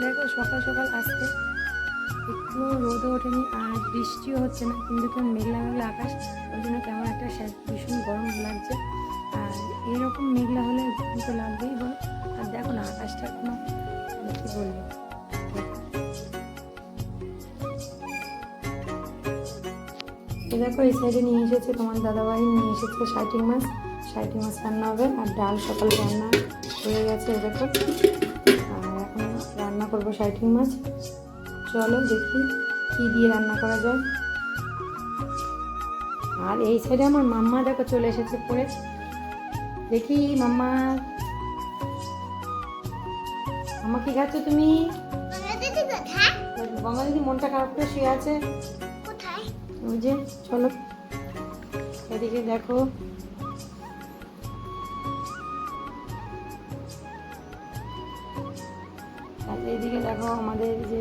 দেখো, সকাল সকাল আসতে একটু রোদও ওঠেনি আর বৃষ্টিও হচ্ছে না, কিন্তু কেমন মেঘলা মেঘলা আকাশ, ওই জন্য কেমন একটা ভীষণ গরম লাগছে। আর এরকম মেঘলা হলে তো লাগবেই বলো। আর দেখো না, আকাশটা কোনো মানে কী বলব? দেখো, এই সাইডে নিয়ে এসেছে তোমার দাদাভাই, নিয়ে এসেছে শাইটিং মাছ। শাইটিং মাছ রান্না হবে, আর ডাল সকালে রান্না হয়ে গেছে দেখো। করব শাইটিং মাছ। চলো দেখি কী দিয়ে রান্না করা যায়। আর এই সাইডে আমার মাম্মা দেখো চলে এসেছে পরে দেখি মাম্মা। মাম্মা কি খাচ্ছ তুমি? গঙ্গা দিদি মনটা খারাপ করে শুয়ে আছে। ওই যে চলো। এদিকে দেখো। এইদিকে দেখো আমাদের যে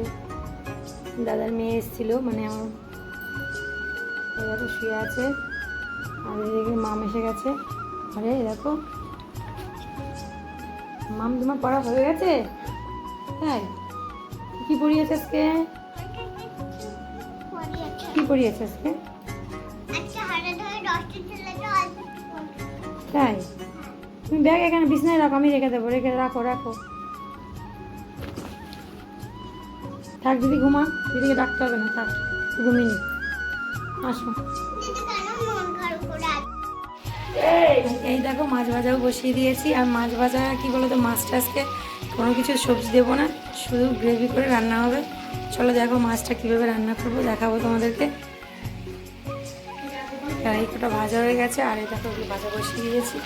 দাদার মেয়ে এসেছিল মানে আমার শুয়ে আছে, আর এদিকে মাম এসে গেছে। আরে দেখো, মাম তোমার পড়া হয়ে গেছে? তাই কি পড়িয়েছে আজকে? কি পড়িয়েছে আজকে। তাই? তুমি ব্যাগ এখানে বিছনায় রাখো, আমি রেখে দেবো, রেখে রাখো রাখো। থাক দিদি ঘুমা দিদিকে ডাকতে হবে না থাক ঘুমিয়ে নি। আসো। এই। দেখো মাছ ভাজাও বসিয়ে দিয়েছি। আর মাছ ভাজা কি বলতো মাছ টাছকে কোনো কিছু সবজি দেবো না শুধু গ্রেভি করে রান্না হবে। চলো দেখো মাছটা কীভাবে রান্না করব দেখাবো তোমাদেরকে। এই কটা ভাজা হয়ে গেছে আর এই দেখো ভাজা বসিয়ে দিয়েছি।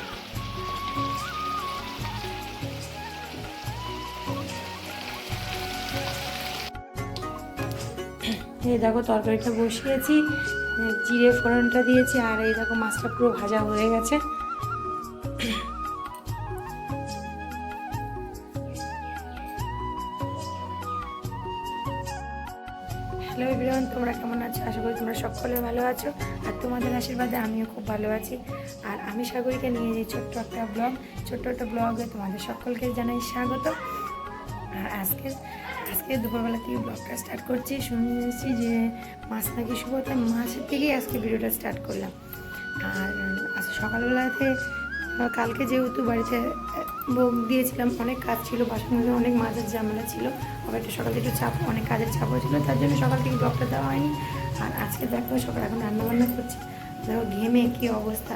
এই দেখো তরকারিটা বসিয়েছি জিরে ফোড়নটা দিয়েছি, আর এই দেখো মাছটা পুরো ভাজা হয়ে গেছে। হ্যালো এভরিওয়ান, তোমরা কেমন আছো? আশা করি তোমরা সকলে ভালো আছো, আর তোমাদের আশীর্বাদে আমিও খুব ভালো আছি। আর আমি সাগরীকে নিয়ে যাই ছোট্ট একটা ব্লগ, ছোট্ট একটা ব্লগে তোমাদের সকলকে জানাই স্বাগত। আর আজকে আজকে দুপুরবেলা থেকে ব্লগটা স্টার্ট করছি। শুনেছি যে মাছ নাকি শুভ তাই মাছের থেকেই আজকে ভিডিওটা স্টার্ট করলাম। আর আজ সকালবেলাতে কালকে যেহেতু বাড়িতে ভোগ দিয়েছিলাম অনেক কাজ ছিল বাসন মাজা, অনেক মাছের ঝামেলা ছিল। আবার একটু সকাল থেকে চাপ অনেক কাজের চাপও ছিল তার জন্য সকাল থেকে ব্লগটা দেওয়া হয়নি। আর আজকে দেখো সকাল এখন রান্না বান্না করছি। দেখো ঘেমে কী অবস্থা।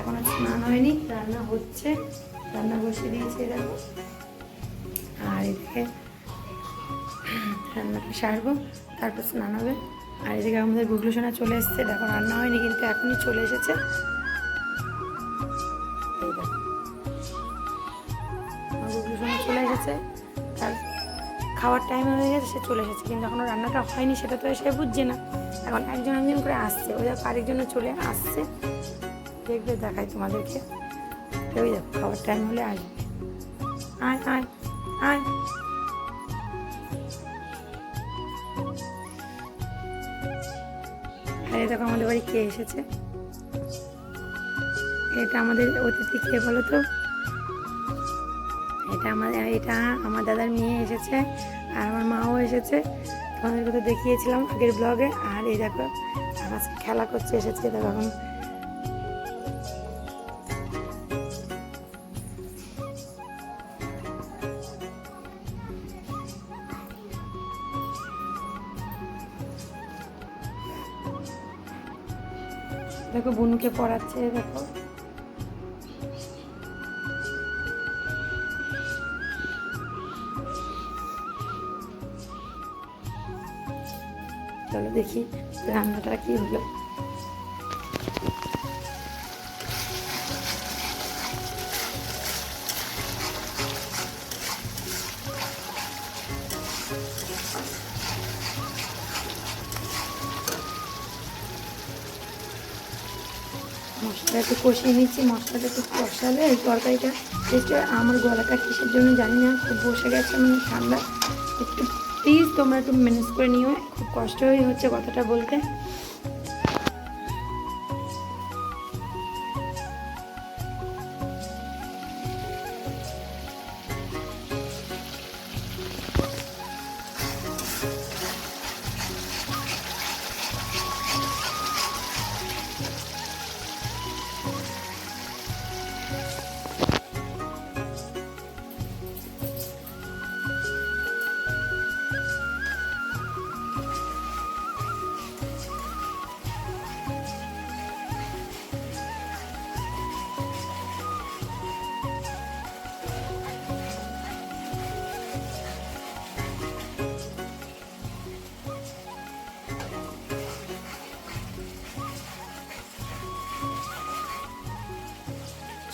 এখনও স্নান হয়নি রান্না হচ্ছে। রান্না বসিয়ে দিয়েছি দেখো। আর এদিকে রান্নাটা সারবো, তারপর স্নান হবে। আর এদিকে আমাদের গুগলু সোনা চলে এসেছে, দেখো রান্না হয়নি কিন্তু এখনই চলে এসেছে। গুগলু সোনা চলে এসেছে, তার খাওয়ার টাইম হয়ে গেছে, সে চলে এসেছে। কিন্তু এখনও রান্নাটা হয়নি, সেটা তো সে বুঝছে না। এখন একজন একজন করে আসছে, ওই দেখো আরেকজনও চলে আসছে। দেখবে, দেখাই তোমাদেরকে। ওই দেখো, খাওয়ার টাইম হলে আসবে। আয় আয় আয়। আর দেখো আমাদের বাড়ি কে এসেছে? এটা আমাদের অতিথি কে বলো তো? এটা আমাদের এটা আমার দাদার মেয়ে এসেছে আর আমার মাও এসেছে। তোমাদের কথা দেখিয়েছিলাম আগের ব্লগে আর এই দেখো আমার খেলা করছে, এসেছে দেখো এখন। দেখো বনুকে পড়াচ্ছে দেখো। চলো দেখি রান্নাটা কি হলো। মশলাটা একটু কষিয়ে নিচ্ছি, মশলাটা একটু কষালে এই তরকারিটা টেস্ট আমার গলাটা কিসের জন্য জানি না, খুব বসে গেছে মানে ঠান্ডা। একটু প্লিজ তোমরা একটু ম্যানেজ করে নিও, খুব কষ্টই হচ্ছে কথাটা বলতে।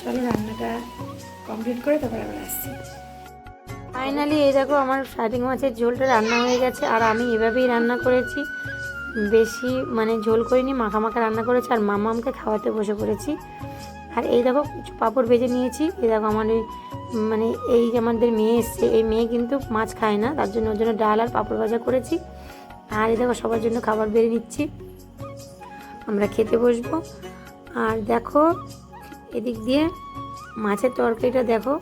চলো রান্নাটা কমপ্লিট করে তারপরে আবার আসছি। ফাইনালি এই দেখো আমার শার্টিং মাছের ঝোলটা রান্না হয়ে গেছে, আর আমি এভাবেই রান্না করেছি। বেশি মানে ঝোল করিনি, মাখা মাখা রান্না করেছি, আর মামা আমাকে খাওয়াতে বসে পড়েছি। আর এই দেখো কিছু পাঁপড় ভেজে নিয়েছি, এই দেখো আমার ওই মানে এই যে আমাদের মেয়ে এসছে, এই মেয়ে কিন্তু মাছ খায় না, তার জন্য ওর জন্য ডাল আর পাঁপড় ভাজা করেছি। আর এই দেখো সবার জন্য খাবার বেড়ে নিচ্ছি। আমরা খেতে বসবো। আর দেখো এদিক দিয়ে মাছের তরকারিটা দেখো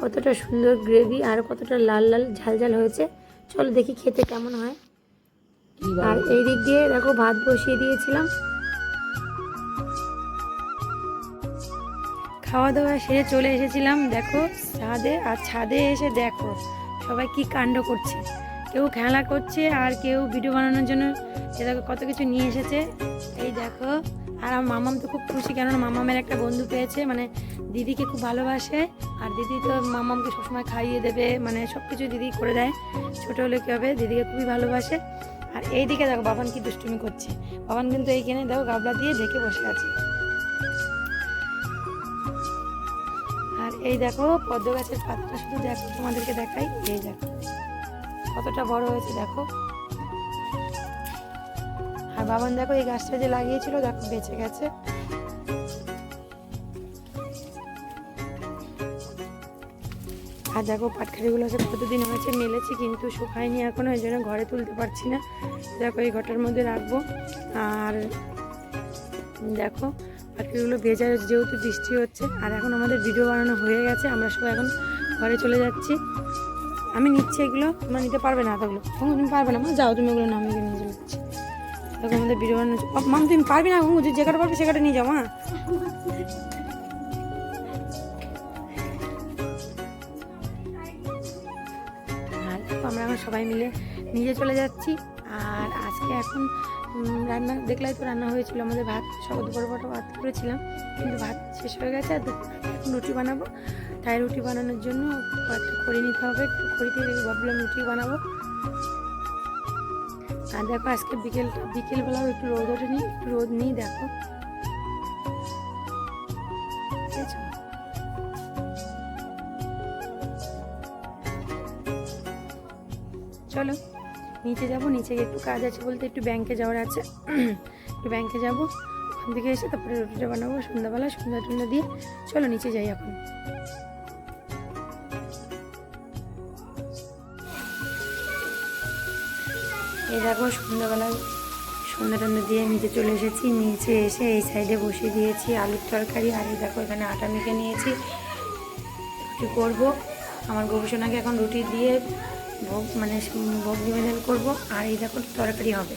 কতটা সুন্দর গ্রেভি আর কতটা লাল লাল ঝাল ঝাল হয়েছে। চলো দেখি খেতে কেমন হয়। আর এই দিক দিয়ে দেখো ভাত বসিয়ে দিয়েছিলাম। খাওয়া দাওয়া সেরে চলে এসেছিলাম দেখো ছাদে আর ছাদে এসে দেখো সবাই কি কাণ্ড করছে। কেউ খেলা করছে আর কেউ ভিডিও বানানোর জন্য এ দেখো কত কিছু নিয়ে এসেছে। এই দেখো আর আমার মামাম তো খুব খুশি, কেননা মামামের একটা বন্ধু পেয়েছে মানে দিদিকে খুব ভালোবাসে। আর দিদি তো মামামকে সবসময় খাইয়ে দেবে মানে সব কিছু দিদি করে দেয়। ছোটো হলে কী হবে? দিদিকে খুবই ভালোবাসে। আর এইদিকে দেখো, বাবান কি দুষ্টুমি করছে। বাবান কিন্তু এইখানে দেখো, গাবলা দিয়ে ঢেকে বসে আছে। আর এই দেখো, পদ্ম গাছের পাতাটা শুধু দেখো, তোমাদেরকে দেখাই। এই দেখো, কতটা বড় হয়েছে, দেখো। বাবান দেখো এই গাছটা যে লাগিয়েছিল, দেখো বেঁচে গেছে। আর দেখো পাটখারিগুলো আছে কতদিন হয়েছে মেলেছি, কিন্তু শুকায়নি এখনও, এই জন্য ঘরে তুলতে পারছি না। দেখো এই ঘটার মধ্যে রাখব। আর দেখো পাখিগুলো ভেজা, যেহেতু বৃষ্টি হচ্ছে, আর এখন আমাদের ভিডিও বানানো হয়ে গেছে, আমরা সবাই এখন ঘরে চলে যাচ্ছি। আমি নিচ্ছি এগুলো, তোমরা নিতে পারবে না এতগুলো। তুমি পারবে না যাও তুমি এগুলো নামিয়ে নিয়ে চলে যাচ্ছি। দেখো আমাদের ভিডিও বানানো মাম তুমি পারবি না? ঘুমু যে কটা পারবে সে কটা নিয়ে যাও, মা। আমরা এখন সবাই মিলে নিজে চলে যাচ্ছি। আর আজকে এখন রান্না দেখলাই তো রান্না হয়েছিল আমাদের ভাত। সব দুপুর পরটা ভাত করেছিলাম, কিন্তু ভাত শেষ হয়ে গেছে। আর এখন রুটি বানাবো। তাই রুটি বানানোর জন্য খড়ি নিতে হবে। একটু খড়ি দিয়ে ভাবলাম রুটি বানাবো। আর দেখো আজকে বিকেলটা বিকেলবেলাও একটু রোদ ওঠেনি, একটু রোদ নেই, দেখো। চলো, নিচে যাব, নিচে গিয়ে একটু কাজ আছে বলতে একটু ব্যাংকে যাওয়ার আছে। একটু ব্যাংকে যাব, ওখান থেকে এসে তারপরে রুটিটা বানাবো, সন্ধ্যাবেলা সন্ধ্যা টন্ধ্যা দিয়ে। চলো, নিচে যাই এখন। এই দেখো সন্ধ্যাবেলা সন্ধ্যা টন্ধা দিয়ে নিচে চলে এসেছি। নিচে এসে এই সাইডে বসিয়ে দিয়েছি আলুর তরকারি। আর এই দেখো, এখানে আটা মেখে নিয়েছি। রুটি করব? আমার গবেষণাকে এখন রুটি দিয়ে ভোগ মানে ভোগ নিবেদন করব। আর এই দেখো, তরকারি হবে।